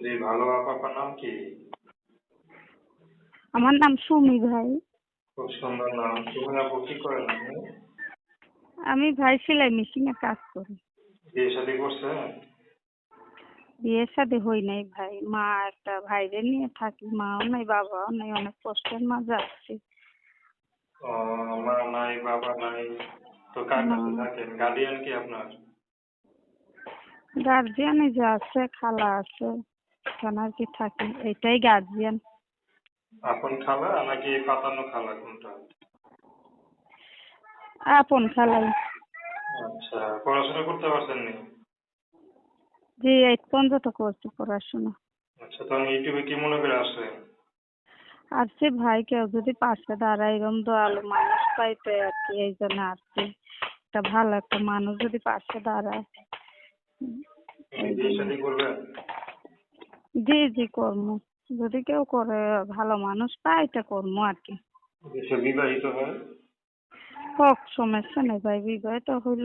জি ভালো আপা আপনার নাম কি? আমার নাম সুমি ভাই। খুব সুন্দর নাম। সুমি আপু কি করেন আমি ভাই সেলাই মেশিনে কাজ করি। বিয়ে শাদী করছেন? বিয়ে শাদী হই নাই ভাই। মা একটা ভাইরে নিয়ে থাকি। মাও নাই বাবাও নাই অনেক কষ্টের মাঝে আছি। মা নাই বাবা নাই। তো কার কাছে থাকেন? গার্ডিয়ান কি আপনার? গার্জিয়ানে যে আছে খালা আছে। আর কি থাকি। এটাই গার্জিয়ান আপন খালা নাকি পাতানো খালা কোনটা? আপন খালাই আচ্ছা পড়াশোনা করতে পারছেন নি জি এইট পর্যন্ত করছি পড়াশোনা। আচ্ছা তখন ইউটিউবে কি মনে করে আসলেন আর সে ভাই কেউ যদি পাশে দাঁড়ায় এরকম দয়ালু মানুষ পাইতে আর কি এই জন্য আসছি। একটা ভালো একটা মানুষ যদি পাশে দাঁড়ায়। করবেন? জি জি কর্ম যদি কেউ করে ভালো মানুষ পায় এটা কর্ম আর কি। বিবাহিত হয়? হোক সমস্যা নেই ভাই বিবাহিত হইল।